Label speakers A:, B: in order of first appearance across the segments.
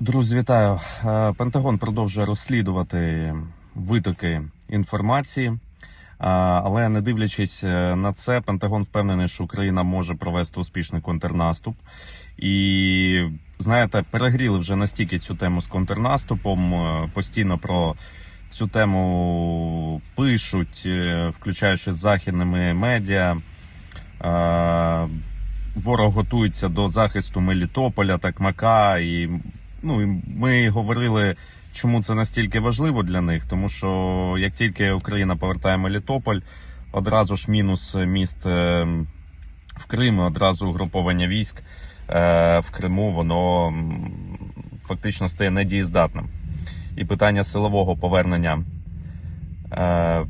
A: Друзі, вітаю. Е, Пентагон продовжує розслідувати витоки інформації, Е, але не дивлячись е, на це, Пентагон впевнений, що Україна може провести успішний контрнаступ. І знаєте, перегріли вже настільки цю тему з контрнаступом. Постійно про цю тему пишуть, включаючи з західними медіа. Ворог готується до захисту Мелітополя, Такмака, і ну ми говорили, чому це настільки важливо для них, тому що як тільки Україна повертає Мелітополь, одразу ж мінус міст е, в Криму, одразу угруповання військ е, в Криму, воно фактично стає недієздатним. І питання силового повернення е,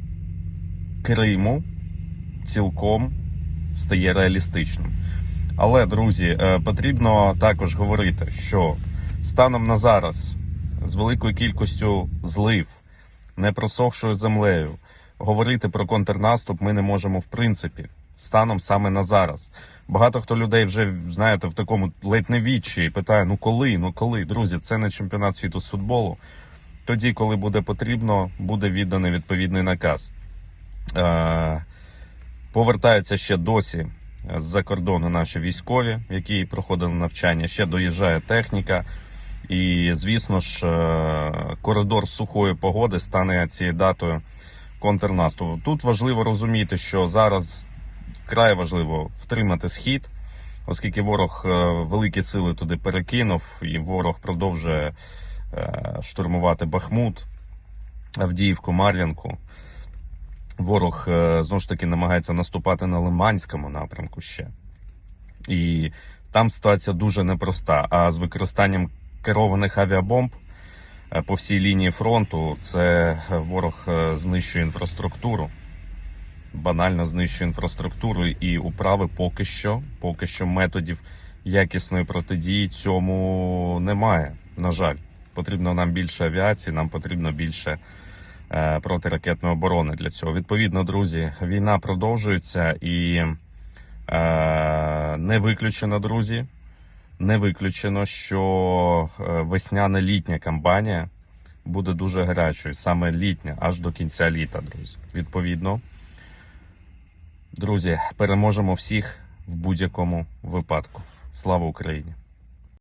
A: Криму цілком стає реалістичним. Але, друзі, потрібно також говорити, що станом на зараз з великою кількістю злив, непросохшою землею, говорити про контрнаступ ми не можемо в принципі. Станом саме на зараз. Багато хто людей вже знаєте в такому ледь не відчаї питає: ну коли, ну коли, друзі, це не чемпіонат світу з футболу. Тоді, коли буде потрібно, буде відданий відповідний наказ. Е, повертаються ще досі з-за кордону наші військові, які проходили навчання. Ще доїжджає техніка. І, звісно ж, е, коридор сухої погоди стане цією датою контрнаступу. Тут важливо розуміти, що зараз вкрай важливо втримати схід, оскільки ворог е, великі сили туди перекинув, і ворог продовжує е, штурмувати Бахмут, Авдіївку, Мар'янку. Ворог знову ж таки намагається наступати на Лиманському напрямку ще. І там ситуація дуже непроста. А з використанням керованих авіабомб е, по всій лінії фронту це ворог е, знищує інфраструктуру. Банально знищує інфраструктуру і управи поки що, поки що методів якісної протидії цьому немає. На жаль, потрібно нам більше авіації, нам потрібно більше е, протиракетної оборони для цього. Відповідно, друзі, війна продовжується і е, не виключено, друзі. Не виключено, що е, весняна-літня кампанія буде дуже гарячою, саме літня, аж до кінця літа, друзі. Відповідно, друзі, переможемо всіх в будь-якому випадку. Слава Україні!